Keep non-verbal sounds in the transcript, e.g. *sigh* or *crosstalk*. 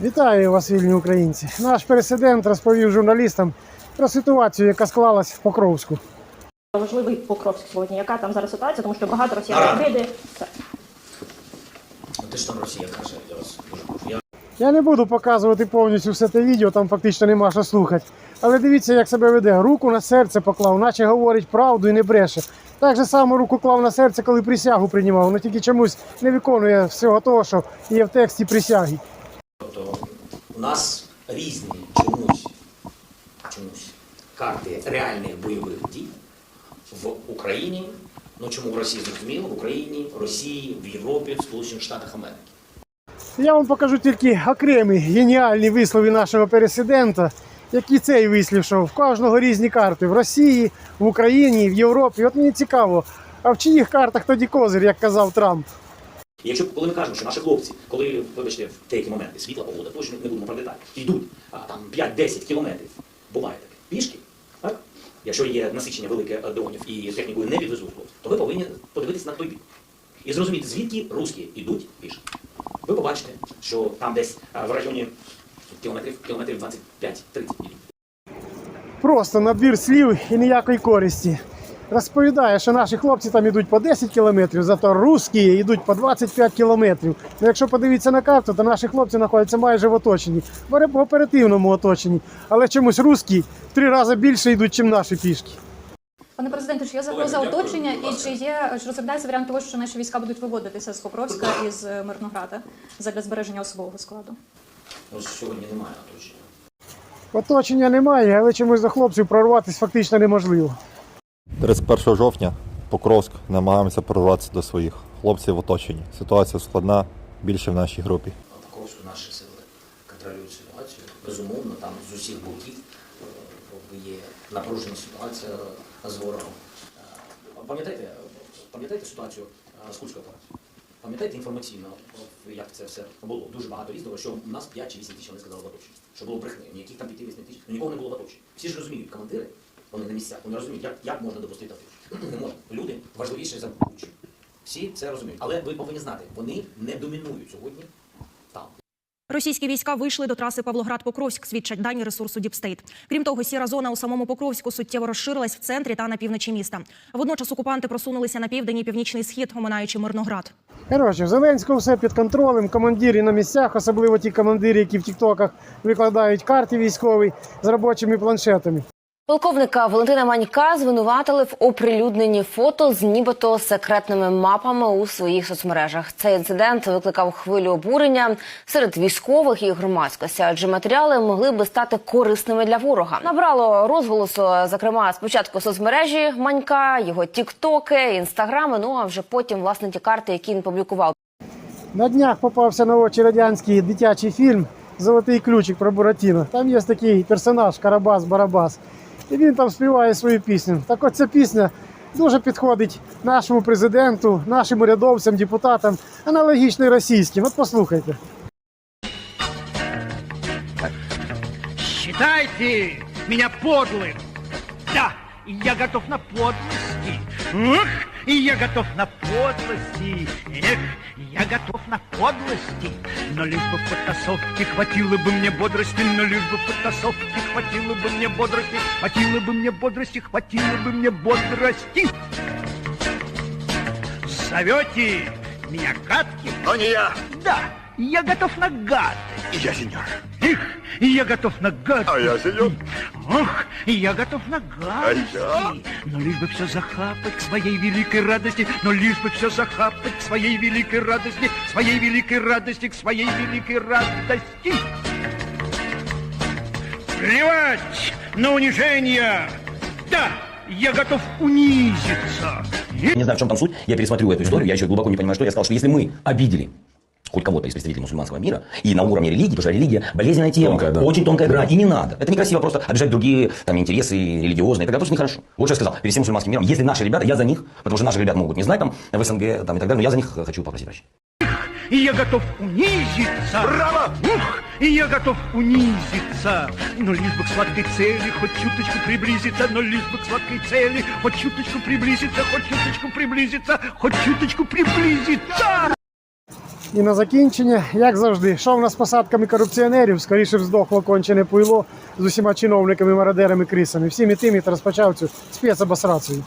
Вітаю вас, вільні українці. Наш президент розповів журналістам про ситуацію, яка склалась в Покровську. Важливий Покровськ сьогодні. Яка там зараз ситуація? Тому що багато росіян. Це Те, що там Росія каже, я вас дуже прошу. Я не буду показувати повністю все те відео, там фактично нема що слухати. Але дивіться, як себе веде. Руку на серце поклав, наче говорить правду і не бреше. Так же само руку клав на серце, коли присягу приймав, але тільки чомусь не виконує всього того, що є в тексті присяги. У нас різні чомусь, чомусь карти реальних бойових дій в Україні. Ну чому в Росії зрозуміло, в Україні, Росії, в Європі, в Сполучених Штатах Америки. Я вам покажу тільки окремі геніальні вислови нашого президента, які цей вислів, що в кожного різні карти в Росії, в Україні, в Європі. От мені цікаво, а в чиїх картах тоді козир, як казав Трамп? І якщо коли ми кажемо, що наші хлопці, коли, вибачте, в деякі моменти світла погода, точно не будемо про деталі, йдуть а, там 5-10 кілометрів, буває таке, пішки, так? Якщо є насичення велике е, дронів і технікою не підвезуть хлопці, то ви повинні подивитися на той бік. І зрозуміти, звідки русські йдуть пішки. Ви побачите, що там десь а, в районі кілометрів, кілометрів 25-30 йдуть. Просто набір слів і ніякої користі. Розповідає, що наші хлопці там йдуть по 10 кілометрів, зато русські йдуть по 25 кілометрів. Ну, якщо подивитися на карту, то наші хлопці знаходяться майже в оточенні, в в оперативному оточенні. Але чомусь русські в три рази більше йдуть, ніж наші пішки. пане президенте, чи є загроза оточення і чи є чи розглядається варіант того, що наші війська будуть виводитися з Покровська і з е, Мирнограда задля збереження особового складу? Сьогодні немає оточення. Оточення немає, але чомусь до хлопців прорватися фактично неможливо. 31 жовтня Покровськ намагаємося прорватися до своїх хлопців в оточенні. Ситуація складна більше в нашій групі. Також наші сили контролюють ситуацію. Безумовно, там з усіх боків е, є напружена ситуація з ворогом. Е, Пам'ятаєте, пам'ятаєте ситуацію е, з Курською операцією? Пам'ятаєте інформаційно, як це все було? Дуже багато різного, що у нас 5 чи 8 тисяч вони сказали в оточенні. Що було брехни, ніяких там 5-8 тисяч, ну нікого не було в оточенні. Всі ж розуміють, командири, вони на місцях, вони розуміють, як, як можна допустити оточення. *clears throat* Не можна. Люди важливіші за учні. Всі це розуміють. Але ви повинні знати, вони не домінують сьогодні там. Російські війська вийшли до траси Павлоград-Покровськ, свідчать дані ресурсу Діпстейт. Крім того, сіра зона у самому Покровську суттєво розширилась в центрі та на півночі міста. Водночас окупанти просунулися на південь і північний схід, оминаючи Мирноград. Коротше, в Зеленського все під контролем, командири на місцях, особливо ті командири, які в тіктоках викладають карти військові з робочими планшетами. Полковника Валентина Манька звинуватили в оприлюдненні фото з нібито секретними мапами у своїх соцмережах. Цей інцидент викликав хвилю обурення серед військових і громадськості, адже матеріали могли би стати корисними для ворога. Набрало розголосу, зокрема, спочатку соцмережі Манька, його тіктоки, інстаграми. Ну а вже потім власне ті карти, які він публікував. На днях попався на очі радянський дитячий фільм Золотий ключик про Буратіно. Там є такий персонаж Карабас-Барабас. І він там співає свою пісню. Так от ця пісня дуже підходить нашому президенту, нашим урядовцям, депутатам, аналогічно російським. От послухайте. Считайте меня подлым. Да, я готов на подлости. Ух, и я готов на подлости. Эх, я готов на подлости. Но лишь бы в потасовке хватило бы мне бодрости, но лишь бы в потасовке хватило бы мне бодрости, хватило бы мне бодрости, хватило бы мне бодрости. Зовете меня гадким? Но не я, Да, я готов на гадость. И я сеньор. Эх, и я готов на гадость. А я сеньор. Ох, и я готов на гадости. А я? Но лишь бы все захапать к своей великой радости, но лишь бы все захапать к своей великой радости, к своей великой радости, к своей великой радости. Плевать на унижение. Да, я готов унизиться. Не знаю, в чем там суть. Я пересмотрю эту историю. Я еще глубоко не понимаю, что я сказал, что если мы обидели хоть кого-то из представителей мусульманского мира, и на уровне религии, потому что религия болезненная тема, Тонкая, да. очень тонкая грань, и не надо. Это некрасиво просто обижать другие там, интересы религиозные, это просто нехорошо. Вот что я сказал, перед всем мусульманским миром, если наши ребята, я за них, потому что наши ребята могут не знать там в СНГ там, и так далее, но я за них хочу попросить прощения. И я готов унизиться. Браво! Ух, и я готов унизиться. Но лишь бы к сладкой цели хоть чуточку приблизиться, но лишь бы к сладкой цели хоть чуточку приблизиться, хоть чуточку приблизиться, хоть чуточку приблизиться. І на закінчення, як завжди, що в нас з посадками корупціонерів, скоріше б здохло кончене пуйло з усіма чиновниками, мародерами, крисами. Всім і тим і розпочав цю спецобосрацію.